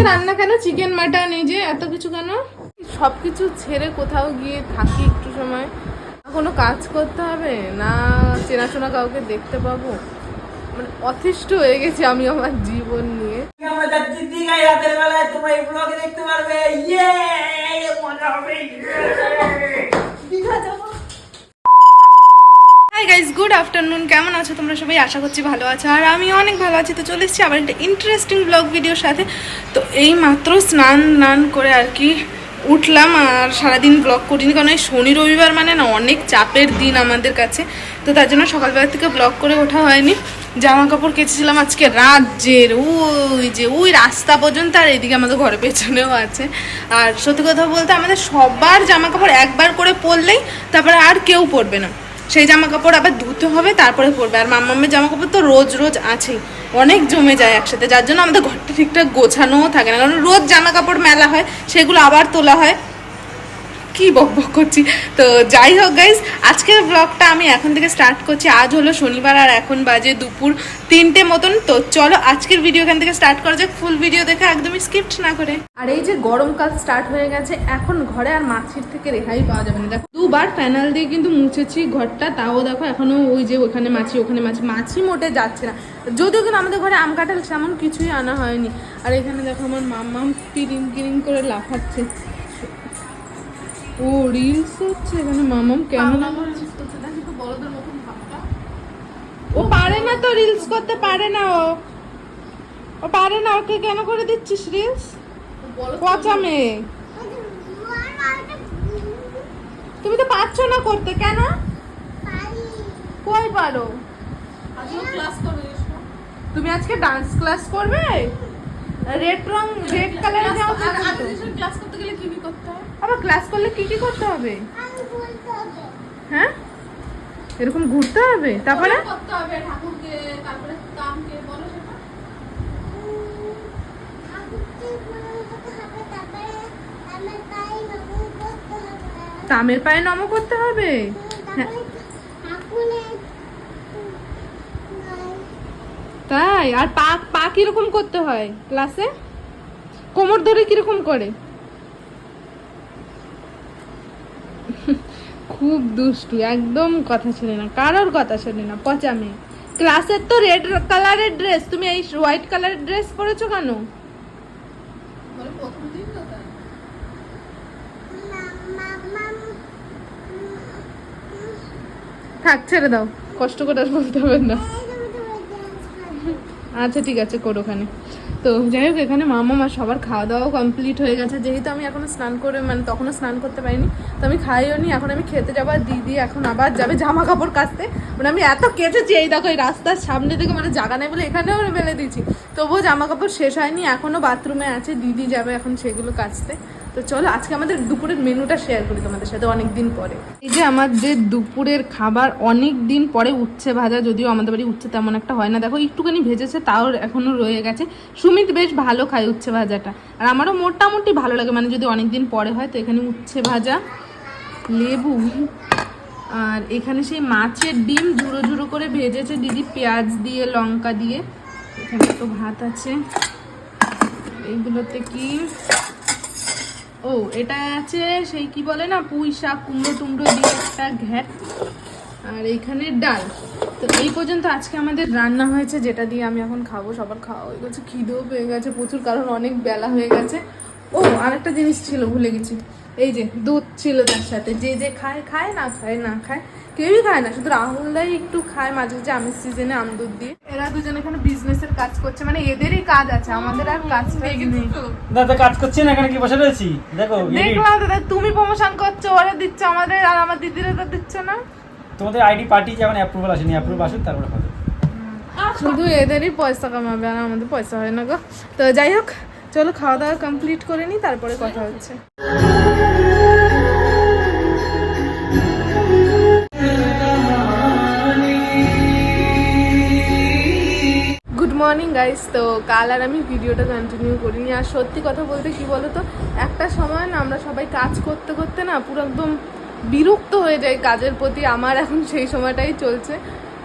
আজকে রান্না কেন? চিকেন মাটন এই যে এত কিছু কেন? সব কিছু ছেড়ে কোথাও গিয়ে থাকি একটু সময়। কোনো কাজ করতে হবে না চেনাশোনা কাউকে দেখতে পাবো। মানে অতিষ্ঠ হয়ে গেছি আমি আমার জীবন নিয়ে। রাতের বেলায় তোমরা এই ব্লগে দেখতে পারবে। ইয়ে মজা হবে দীঘা যাব হাই গাইজ গুড আফটারনুন কেমন আছো? তোমরা সবাই আশা করছি ভালো আছো। আর আমি অনেক ভালো আছি। তো চলে এসেছি আবার একটা ইন্টারেস্টিং ব্লগ ভিডিওর সাথে। তো এই মাত্র স্নান দান করে আর কি উঠলাম। আর সারাদিন ব্লগ করিনি, কারণ এই শনি রবিবার মানে না অনেক চাপের দিন আমাদের কাছে। তো তার জন্য সকালবেলা থেকে ব্লগ করে ওঠা হয়নি। জামা কাপড় কেচেছিলাম আজকে রাজ্যের ওই যে, ওই রাস্তা পর্যন্ত আর এদিকে আমাদের ঘরে পেছনেও আছে। আর সত্যি কথা বলতে আমাদের সবার জামা কাপড় একবার করে পরলেই তারপরে আর কেউ পরবে না। সেই জামা কাপড় আবার ধুতে হবে, তারপরে পরবে। আর মাম্মামের জামা কাপড় তো রোজ রোজ আছেই। অনেক জমে যায় একসাথে, যার জন্য আমাদের ঘরটা ঠিকঠাক গোছানোও থাকে না। কারণ রোজ জামা কাপড় মেলা হয়, সেগুলো আবার তোলা হয়। কি বক বক করছি? তো যাই হোক গাইজ আজকের ব্লগটা আমি এখন থেকে স্টার্ট করছি। আজ হলো শনিবার আর এখন বাজে দুপুর তিনটে মতন। তো চলো আজকের ভিডিও এখান থেকে স্টার্ট করা যাক। ফুল ভিডিও দেখে একদমই স্কিপ্ট না করে। আর এই যে গরমকাল স্টার্ট হয়ে গেছে, এখন ঘরে আর মাছির থেকে রেহাই পাওয়া যাবে না। দেখো, দুবার প্যানেল দিয়ে কিন্তু মুছেছি ঘরটা, তাও দেখো এখনও ওই যে ওখানে মাছি ওখানে মাছি। মাছি মোটে যাচ্ছে না। যদিও কিন্তু আমাদের ঘরে আম কাঁঠাল তেমন কিছুই আনা হয়নি। আর এখানে দেখো আমার মাম্মাম কিরিং কিরিং করে লাফাচ্ছে। ও রিলস হচ্ছে এখানে মামাম কেমন? ও পারে না তো রিলস করতে পারে না ও। ও পারে না ওকে কেন করে দিচ্ছিস রিলস পচা মেয়ে। তুমি তো পারছ না করতে কেন? কই পারো? তুমি আজকে ডান্স ক্লাস করবে? রেড রং রেড পরবে তো? ক্লাস করতে গেলে কি কি করতে হয়? আবার ক্লাস করলে কি কি করতে হবে? হ্যাঁ? এরকম ঘুরতে হবে? তারপরে? করতে হবে ঠাকুরকে তারপরে কামকে বলো সেটা। তামের পায়ে নম করতে হবে? হ্যাঁ, তাই? আর পা পা কীরকম করতে হয় ক্লাসে কোমর ধরে কীরকম করে? খুব দুষ্টু একদম কথা শোনে না কারোর কথা শোনে না পচা মেয়ে ক্লাসের তো রেড কালারের ড্রেস তুমি এই হোয়াইট কালারের ড্রেস পরেছো কেন? বলে প্রথম দিন তো তাই। থাক ছেড়ে দাও কষ্ট করে আর বলতে হবে না। আচ্ছা ঠিক আছে করো ওখানে। তো যাই হোক, এখানে মামা, মা সবার খাওয়া দাওয়াও কমপ্লিট হয়ে গেছে। যেহেতু আমি এখনও স্নান করে মানে তখনও স্নান করতে পারিনি, তো আমি খাইও নি। এখন আমি খেতে যাব আর দিদি এখন আবার যাবে জামা কাপড় কাচতে। মানে আমি এত কেচেছি, এই দেখো, এই রাস্তার সামনে থেকে মানে জাগা নেই বলে এখানেও মেলে দিয়েছি। তবুও জামা কাপড় শেষ হয়নি এখনও বাথরুমে আছে, দিদি যাবে এখন সেগুলো কাচতে। তো চলো, আজকে আমাদের দুপুরের মেনুটা শেয়ার করি তোমাদের সাথে অনেক দিন পরে। এই যে আমাদের দুপুরের খাবার অনেক দিন পরে উচ্ছে ভাজা, যদিও আমাদের বাড়ি উচ্ছে তেমন একটা হয় না। দেখো, একটুখানি ভেজেছে, তাও এখনও রয়ে গেছে। সুমিত বেশ ভালো খায় উচ্ছে ভাজাটা। আর আমারও মোটামুটি ভালো লাগে মানে যদি অনেক দিন পরে হয়, তো এখানে উচ্ছে ভাজা, লেবু, আর এখানে সেই মাছের ডিম ঝুড়ো ঝুড়ো করে ভেজেছে দিদি, পেঁয়াজ দিয়ে, লঙ্কা দিয়ে। এখানে তো ভাত আছে। এইগুলোতে কি? ও, এটা আছে সেই কি বলে না, পুঁই শাক, কুমড়ো টুমড়ো দিয়ে একটা ঘ্যাট, আর এইখানে ডাল। তো এই পর্যন্ত আজকে আমাদের রান্না হয়েছে, যেটা দিয়ে আমি এখন খাব, সবার খাওয়া হয়ে গেছে, খিদেও পেয়ে গেছে প্রচুর, কারণ অনেক বেলা হয়ে গেছে। ও আরেকটা জিনিস ছিল ভুলে গেছি। এই যে দুধ ছিল তার সাথে। যে যে খায় খায় না খায় না খায় কেউই খায় না। শুধু রাহুলদাই একটু খায় মাঝে মাঝে আমের সিজনে আম দুধ দিয়ে। এরা দুজন এখানে বিজনেসের কাজ করছে মানে এদেরই কাজ আছে আমাদের আর কাজ নেই। দাদা কাজ করছি না এখানে কি বসে রয়েছি? দেখো। দেখলাম দাদা তুমি প্রমোশন করছ ওরা দিচ্ছ আমাদের আর আমার দিদিরা তো দিচ্ছে না। তোমাদের আইডি পার্টি যেমন অ্যাপ্রুভাল আসেনি অ্যাপ্রুভাল আসুক তারপরে হবে। শুধু এদেরই পয়সা কামাবে আর আমাদের পয়সা হয় না গো। তো যাই হোক চলো খাওয়া দাওয়া কমপ্লিট করে নিই, তারপরে কথা হচ্ছে। মর্নিং গাইস তো কাল আর আমি ভিডিওটা কন্টিনিউ করিনি। আর সত্যি কথা বলতে কি বলো তো একটা সময় না আমরা সবাই কাজ করতে করতে না পুরো একদম বিরক্ত হয়ে যাই কাজের প্রতি। আমার এখন সেই সময়টাই চলছে।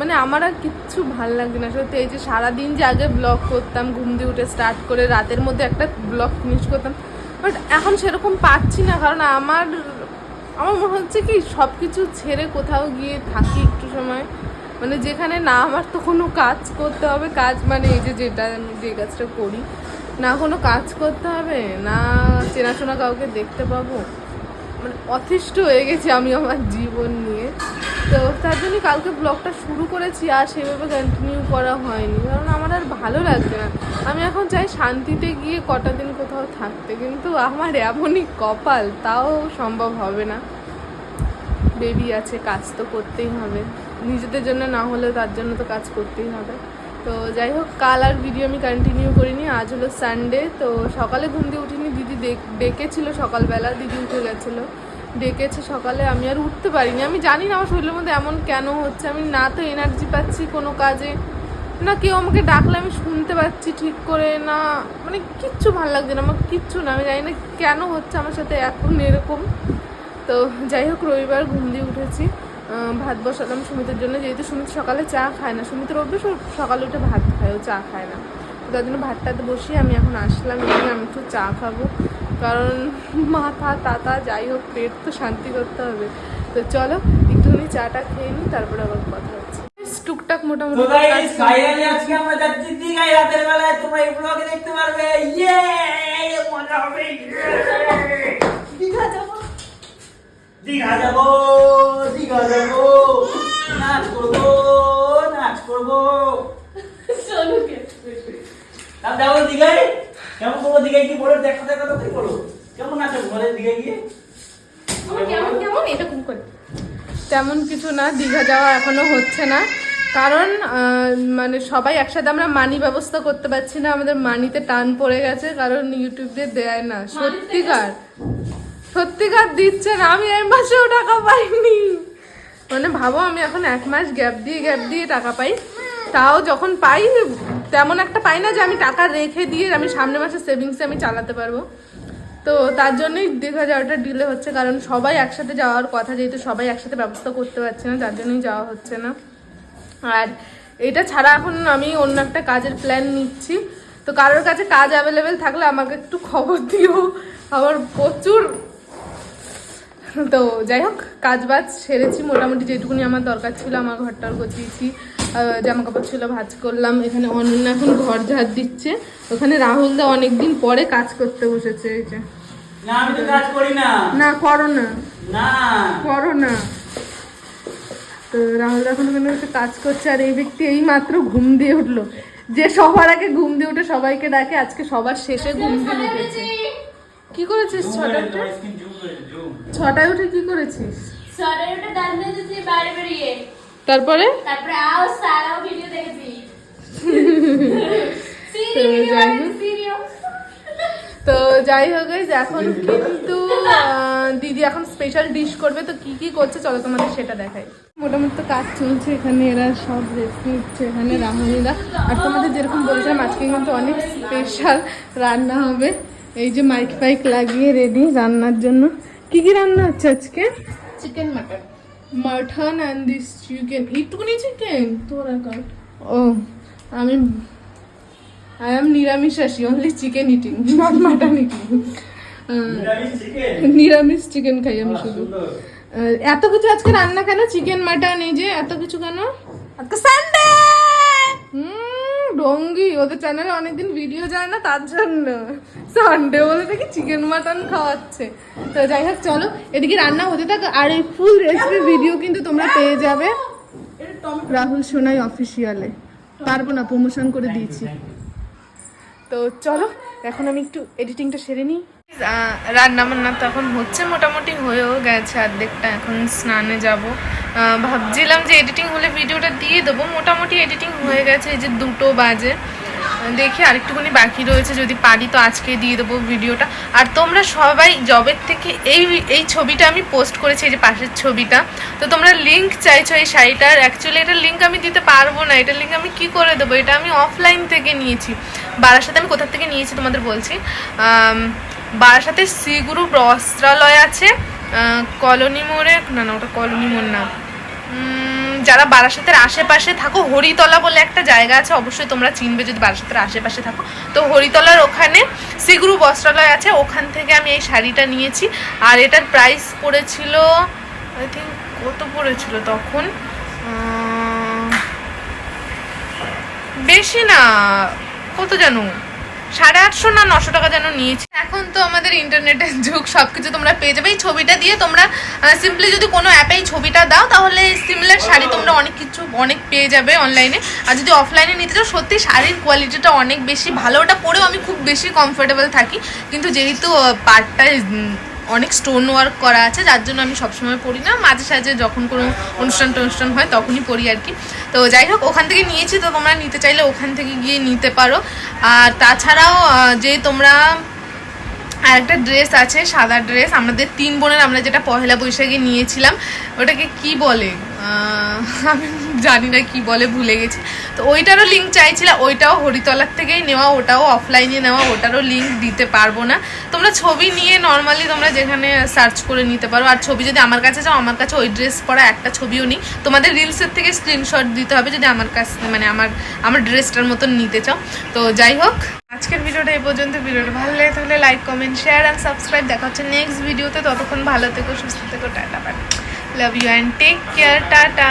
মানে আমার আর কিচ্ছু ভালো লাগছে না, সত্যি। এই যে সারাদিন যে আগে ব্লগ করতাম, ঘুম দিয়ে উঠে স্টার্ট করে রাতের মধ্যে একটা ব্লগ ফিনিশ করতাম বাট এখন সেরকম পাচ্ছি না, কারণ আমার আমার মনে হচ্ছে কি সব কিছু ছেড়ে কোথাও গিয়ে থাকি একটু সময়। মানে যেখানে না, আমার তো কোনো কাজ করতে হবে, কাজ মানে এই যে যেটা আমি যে কাজটা করি, না কোনো কাজ করতে হবে, না চেনাশোনা কাউকে দেখতে পাবো। মানে অতিষ্ঠ হয়ে গেছি আমি আমার জীবন নিয়ে। তো তার জন্য কালকে ব্লগটা শুরু করেছি আর সেভাবে কন্টিনিউ করা হয়নি। কারণ আমার আর ভালো লাগছে না। আমি এখন চাই শান্তিতে গিয়ে কটা দিন কোথাও থাকতে। কিন্তু আমার এমনই কপাল, তাও সম্ভব হবে না। বেবি আছে, কাজ তো করতেই হবে। নিজেদের জন্য না হলেও তার জন্য তো কাজ করতেই হবে। তো যাই হোক, কাল আর ভিডিও আমি কন্টিনিউ করিনি। আজ হলো সানডে তো সকালে ঘুম দিয়ে উঠিনি। দিদি ডেকেছিল সকালবেলা, দিদি উঠে গেছিল। ডেকেছে সকালে, আমি আর উঠতে পারিনি। আমি জানি না আমার শরীরের মধ্যে এমন কেন হচ্ছে। আমি না তো এনার্জি পাচ্ছি কোনো কাজে। না কেউ আমাকে ডাকলে আমি শুনতে পাচ্ছি ঠিক করে, না মানে কিচ্ছু ভালো লাগছে না আমার কিচ্ছু না। আমি জানি না কেন হচ্ছে আমার সাথে এখন এরকম। তো যাই হোক, রবিবার ঘুম দিয়ে উঠেছি। ভাত বসালাম সুমিতের জন্য। যেহেতু সুমিত সকালে চা খায় না, সুমিতের অভ্যেস সকালে উঠে ভাত খায়, ও চা খায় না। তার জন্য ভাতটাতে বসিয়ে আমি এখন আসলাম, এখানে আমি একটু চা খাব। কারণ মাথা তাতা যাই হোক পেট তো শান্তি করতে হবে। তো চলো একটুখানি চাটা খেয়ে নিই তারপরে আবার কথা হচ্ছে। টুকটাক মোটামুটি তো কাজ গাইস আজকে আমরা যাচ্ছি? দীঘায় রাতের বেলায় তোমরা এই ব্লগে দেখতে পারবে। ইয়ে মজা হবে! দীঘা যাব। দীঘা যাব দীঘা যাব। নাচ করব নাচ করব। চলো কে? তার যাব দীঘায়? কেমন করব দীঘায় কি বলো দেখা দেখা তো বলো। কেমন আছে ঘরে দীঘায় গিয়ে? কেমন কেমন? এরকম করে। তেমন কিছু না দীঘা যাওয়া এখনও হচ্ছে না। কারণ মানে সবাই একসাথে আমরা মানি ব্যবস্থা করতে পারছি না আমাদের মানিতে টান পড়ে গেছে কারণ ইউটিউব দিয়ে দেয় না। সত্যিকার। সত্যিকার দিচ্ছে না আমি এক মাসেও টাকা পাইনি। মানে ভাবো আমি এখন এক মাস গ্যাপ দিয়ে গ্যাপ দিয়ে টাকা পাই। তাও যখন পাই, তেমন একটা পাই না যে আমি টাকা রেখে দিয়ে আমি সামনের মাসে সেভিংসে আমি চালাতে পারব। তো তার জন্যই দীঘা যাওয়াটা ডিলে হচ্ছে, কারণ সবাই একসাথে যাওয়ার কথা যেহেতু সবাই একসাথে ব্যবস্থা করতে পারছে না তার জন্যই যাওয়া হচ্ছে না। আর এটা ছাড়া এখন আমি অন্য একটা কাজের প্ল্যান নিচ্ছি। তো কারোর কাছে কাজ অ্যাভেলেবেল থাকলে আমাকে একটু খবর দিও। আমার প্রচুর। তো যাই হোক, কাজ বাজ সেরেছি। মোটামুটি যেটুকুনি আমার দরকার ছিল, আমার ঘরটার গছিয়েছি। জামা কাপড় ছিল ভাজ করলাম। এখানে অনন্যা এখন ঘর ঝাড় দিচ্ছে। ওখানে রাহুল দা অনেকদিন পরে কাজ করতে বসেছে এই যে। না আমি তো কাজ করি না। না করো না। না। করো না। তো রাহুল এখন ওখানে বসে কাজ করছে আর এই ব্যক্তি এই মাত্র ঘুম দিয়ে উঠল। যে সবার আগে ঘুম দিয়ে উঠে সবাইকে ডাকে আজকে সবার শেষে ঘুম দিয়ে উঠেছে। কি করেছিস ছটায় উঠে? ছটায় উঠে কি করেছিস? ওটা দাঁত মেজেছি বাইরে বেরিয়ে। তারপরে? তারপরে আও সারাও ভিডিও দেখেছি তো যাই হোক। এখন কিন্তু দিদি এখন স্পেশাল ডিশ করবে তো কি কি করছে চলো তোমাদের সেটা দেখাই। মোটামুটি তো কাজ চলছে এখানে এরা সব রেস্ট নিচ্ছে এখানে রাহুলদা আর তোমাদের যেরকম বলেছিলাম আজকে কিন্তু অনেক স্পেশাল রান্না হবে। এই যে মাইক ফাইক লাগিয়ে রেডি রান্নার জন্য। কি কি রান্না হচ্ছে আজকে? Chicken mutton mutton and this chicken একটুকুনি chicken তোরা কর? ও। আমি I am নিরামিষাসী only chicken eating not mutton eating নিরামিষ চিকেন খাই আমি শুধু। এত কিছু আজকে রান্না কেন? চিকেন মাটন এই যে এত কিছু কেন? আজকে সানডে হুম। ডঙ্গি, ওদের চ্যানেলে অনেকদিন ভিডিও যায় না, তার জন্য সানডে বলে দেখি চিকেন মাটন খাওয়াচ্ছে। তো যাই হোক, চলো, এদিকে রান্না হতে থাক, আর এই ফুল রেসিপি ভিডিও কিন্তু তোমরা পেয়ে যাবে। রাহুল সোনাই অফিসিয়ালে পারব না প্রমোশন করে দিয়েছি। তো চলো, এখন আমি একটু এডিটিংটা সেরে নিই। রান্না বান্না তো এখন হচ্ছে মোটামুটি হয়েও গেছে অর্ধেকটা এখন স্নানে যাব। ভাবছিলাম যে এডিটিং হলে ভিডিওটা দিয়ে দেবো, মোটামুটি এডিটিং হয়ে গেছে, এই যে দুটো বাজে। দেখি আরেকটুখানি বাকি রয়েছে, যদি পারি তো আজকে দিয়ে দেবো ভিডিওটা। আর তোমরা সবাই জবের থেকে এই এই ছবিটা আমি পোস্ট করেছি, এই যে পাশের ছবিটা। তো তোমরা লিঙ্ক চাইছো এই শাড়িটার অ্যাকচুয়ালি এটার লিঙ্ক আমি দিতে পারব না, এটা লিঙ্ক আমি কি করে দেবো? এটা আমি অফলাইন থেকে নিয়েছি। বারার সাথে আমি কোথা থেকে নিয়েছি তোমাদের বলছি? বারাসাতে সি গ্রুপ বস্ত্রালয় আছে কলোনি মোড়ে, না না, ওটা কলোনি মোড় না। যারা বারাসাতের আশেপাশে থাকো, হরিতলা বলে একটা জায়গা আছে, অবশ্যই তোমরা চিনবে যদি বারাসাতের আশেপাশে থাকো। তো হরিতলার ওখানে শ্রীগুরু বস্ত্রালয় আছে, ওখান থেকে আমি এই শাড়িটা নিয়েছি। আর এটার প্রাইস পড়েছিল আই থিঙ্ক কত পড়েছিল তখন? বেশি না, কত জানো? সাড়ে আটশো না নশো টাকা যেন নিয়েছি। এখন তো আমাদের ইন্টারনেটের যুগ সব কিছু তোমরা পেয়ে যাবে। এই ছবিটা দিয়ে তোমরা সিম্পলি যদি কোনো অ্যাপে এই ছবিটা দাও, তাহলে সিমিলার শাড়ি তোমরা অনেক কিছু অনেক পেয়ে যাবে অনলাইনে আর যদি অফলাইনে নিতে চাও, সত্যি শাড়ির কোয়ালিটিটা অনেক বেশি ভালো। ওটা পরেও আমি খুব বেশি কমফোর্টেবল থাকি। কিন্তু যেহেতু পার্টটায় অনেক স্টোন ওয়ার্ক করা আছে, যার জন্য আমি সবসময় পড়ি না। মাঝে সাঝে যখন কোনো অনুষ্ঠান টনুষ্ঠান হয় তখনই পড়ি আর কি। তো যাই হোক, ওখান থেকে নিয়েছি তো তোমরা নিতে চাইলে ওখান থেকে গিয়ে নিতে পারো। আর তাছাড়াও যে তোমরা আর একটা ড্রেস আছে, সাদা ড্রেস আমাদের তিন বোনের আমরা যেটা পহেলা বৈশাখে নিয়েছিলাম, ওটাকে কি বলে? আমি জানি না কি বলে, ভুলে গেছি। তো ওইটারও লিঙ্ক চাইছিলাম, ওইটাও হরিতলার থেকেই নেওয়া, ওটাও অফলাইনে নেওয়া, ওটারও লিঙ্ক দিতে পারব না। তোমরা ছবি নিয়ে নর্মালি তোমরা যেখানে সার্চ করে নিতে পারো। আর ছবি যদি আমার কাছে যাও, আমার কাছে ওই ড্রেস পরা একটা ছবিও নেই। তোমাদের রিলসের থেকে স্ক্রিনশট দিতে হবে যদি আমার কাছে মানে আমার আমার ড্রেসটার মতন নিতে চাও। তো যাই হোক, আজকের ভিডিওটা এই পর্যন্ত। ভিডিওটা ভালো লাগে তাহলে like comment share and subscribe দেখা হচ্ছে নেক্সট ভিডিওতে ততক্ষণ ভালো থেকো, সুস্থ থেকো, tata, bye. Love you and take care tata.